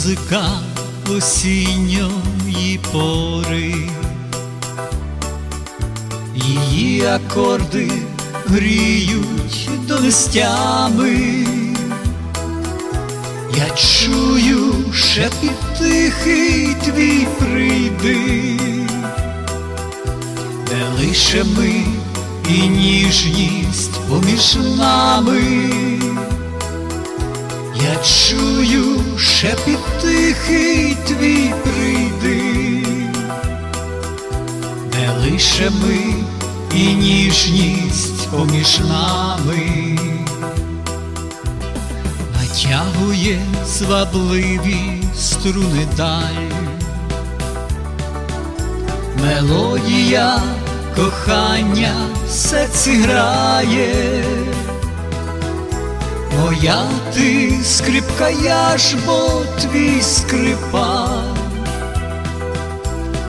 музика осінньої пори, її акорди гріють донестями. Я чую шепіт тихий твій прийди, де лише ми і ніжність поміж нами. Я чую тихий твій прийди, де лише ми і ніжність поміж нами натягує свабливі струни даль. Мелодія кохання в серці грає. Моя ти скрипка, я ж бо твій скрипач,